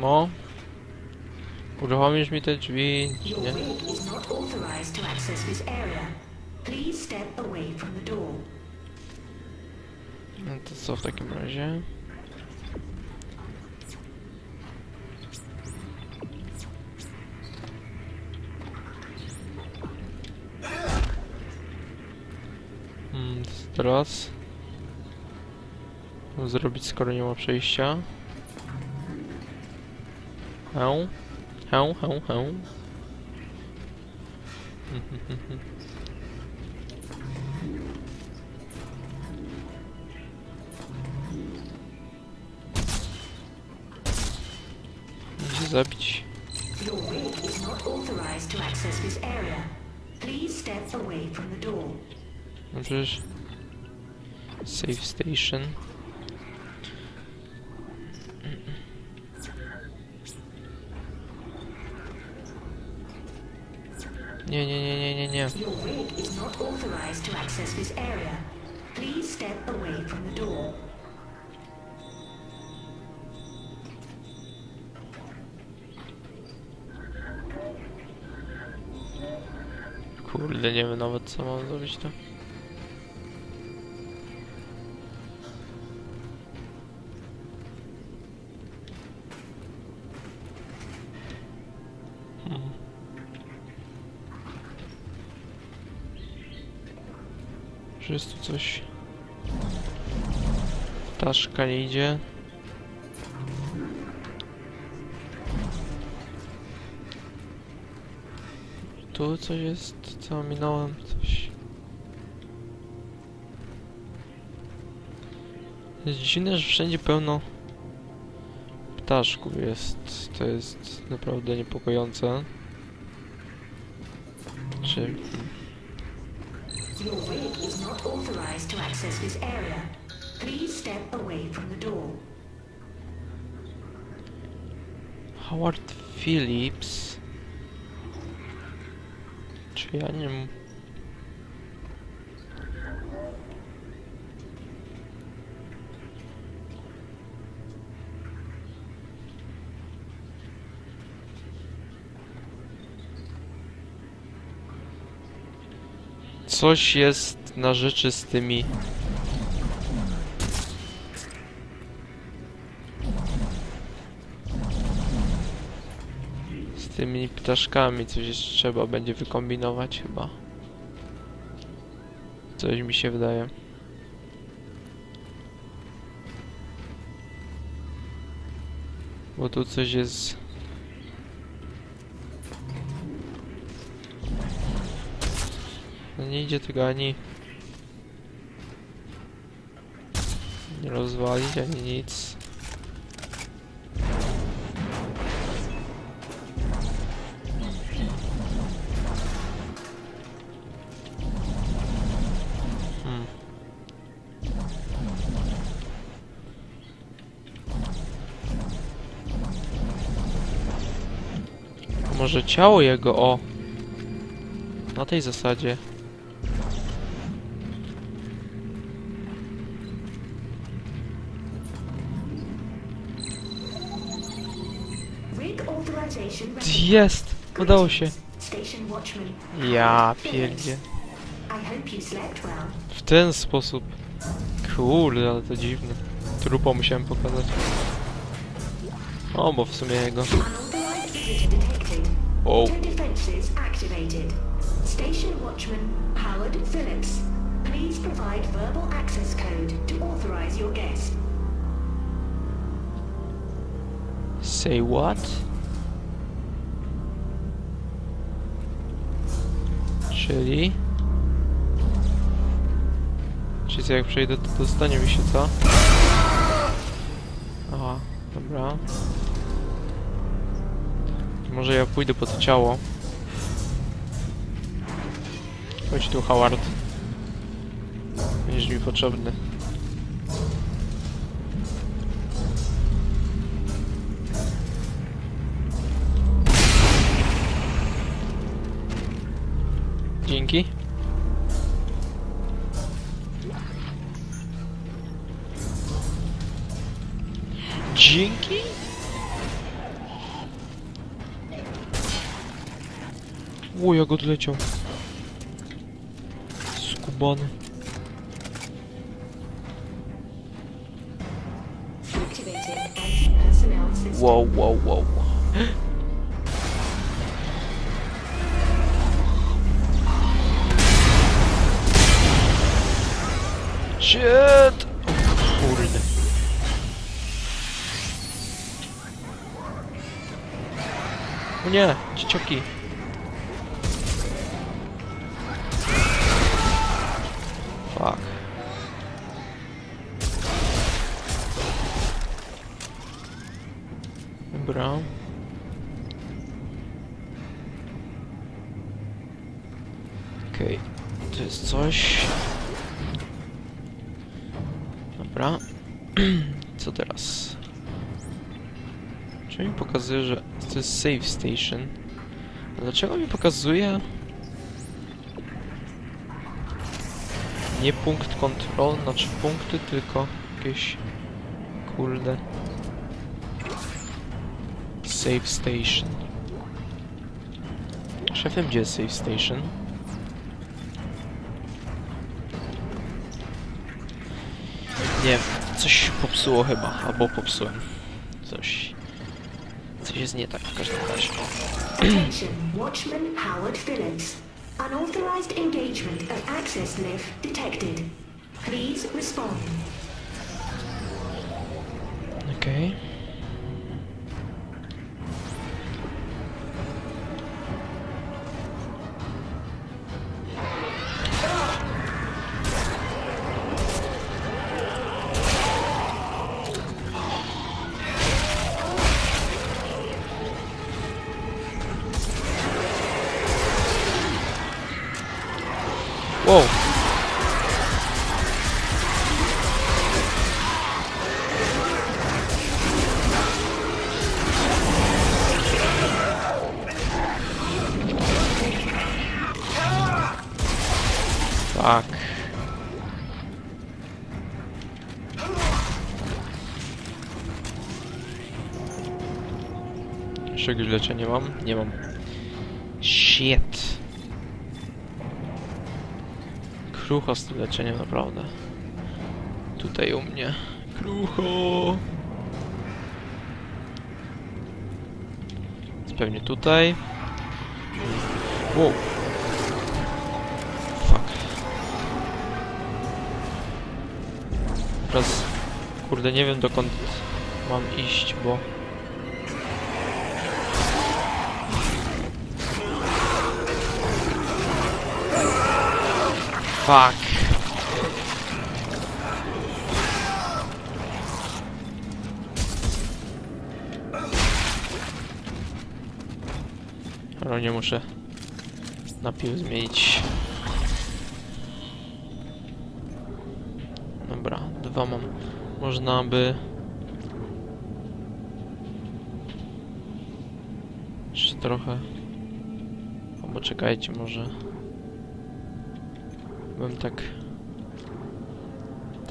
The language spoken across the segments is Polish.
No. Uruchomisz mi te drzwi, czy nie? No to co w takim razie? Teraz? Zrobić skoro nie ma przejścia? Hę, hę, hę. Musi zabić. Your rig is not authorized to access this area. Please step away from the door. No przecież... Save station. Nie, nie, nie, nie, nie, nie. Your rig is not authorized to access this area. Please step away from the door. Kurde, nie wiem nawet co mam zrobić to. Że jest tu coś. Ptaszka nie idzie. Tu coś jest, co minąłem, coś. Jest dziwne, że wszędzie pełno ptaszków jest. To jest naprawdę niepokojące. Czy... Your rig is not authorized to access this area. Please step away from the door. Howard Phillips? Czy ja nie... Coś jest na rzeczy z tymi Z tymi ptaszkami coś jeszcze trzeba będzie wykombinować chyba. Coś mi się wydaje. Bo tu coś jest... nie idzie tego ani... Nie rozwalić, ani nic. Hmm. Może ciało jego, o! Na tej zasadzie. Jest! Udało się. Ja pierdzie. W ten sposób. Kurde, ale to dziwne. Trupa musiałem pokazać. O, bo w sumie jego. Activated. Station watchman Howard Phillips. Please provide verbal access code to authorize your guest. say what? Czyli? Czyli co, jak przejdę, to dostanie mi się co? Aha, dobra. Może ja pójdę po to ciało. Chodź tu, Howard. Będziesz mi potrzebny. Dzięki. Dzięki? O, jak odleciał. Skubany. Wow, wow, wow. Shit! Kurde. O nie, dzieciaki. Fuck. Dobra. Okej, to jest coś. Dobra. Co teraz? Czy mi pokazuje, że to jest save station? Dlaczego mi pokazuje nie punkt kontrol, znaczy punkty, tylko jakieś kurde Save station. Szefem, gdzie jest save station? Wiem, coś popsuło chyba, albo popsułem. Coś. Coś jest nie tak w każdym razie. Attention, Watchman Howard Phillips. Unauthorized engagement of access lift detected. Please respond. Okej. Jeszcze jakieś leczenie mam? Nie mam. Shit. Krucho z tym leczeniem, naprawdę. Tutaj u mnie. Krucho. Jest pewnie tutaj. Wow. Fuck. Teraz, kurde, nie wiem dokąd mam iść, bo... Fuck. Ale nie muszę napił zmienić. Dobra, dwa mam. Można by... Jeszcze trochę... Albo czekajcie, może... Bym tak...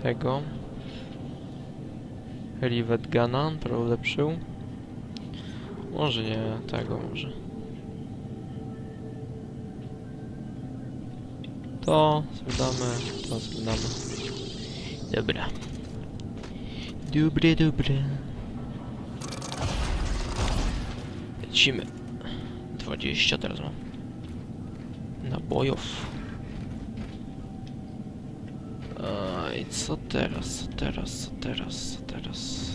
Tego... Rivet Guna trochę. Może nie tego, może. To sprzedamy, to sprzedamy. Dobra. Dobre, dobre. Lecimy. 20 teraz mam. Nabojów. Ej, co teraz, co teraz, co teraz, co teraz?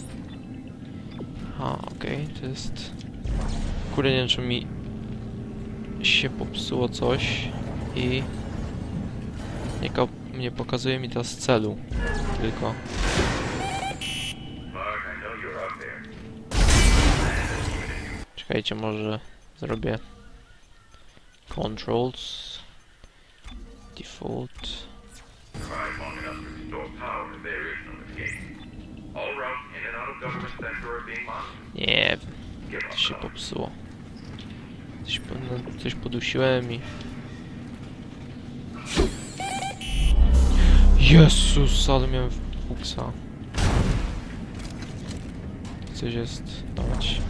A, okej, to jest... Kurde, nie wiem, czy mi się popsuło coś i... Nie, ko- nie pokazuje mi teraz celu, tylko... Czekajcie, może zrobię... Controls... Default... Long enough to restore power to escape. All routes in and out of government center are being monitored. Nie coś się popsuło. Coś, po- no, coś podusiłem i... Jezus, ale miałem fuksa. coś jest. Dawać.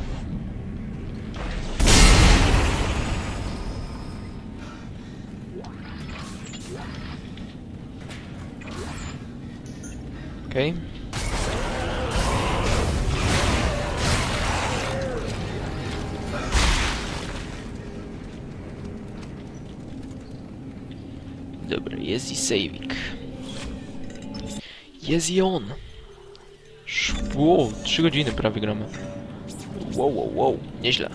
Okej. Dobra, jest i saving. Jest i on. Wow, 3 godziny prawie gramy. Wow, wow, wow, nieźle.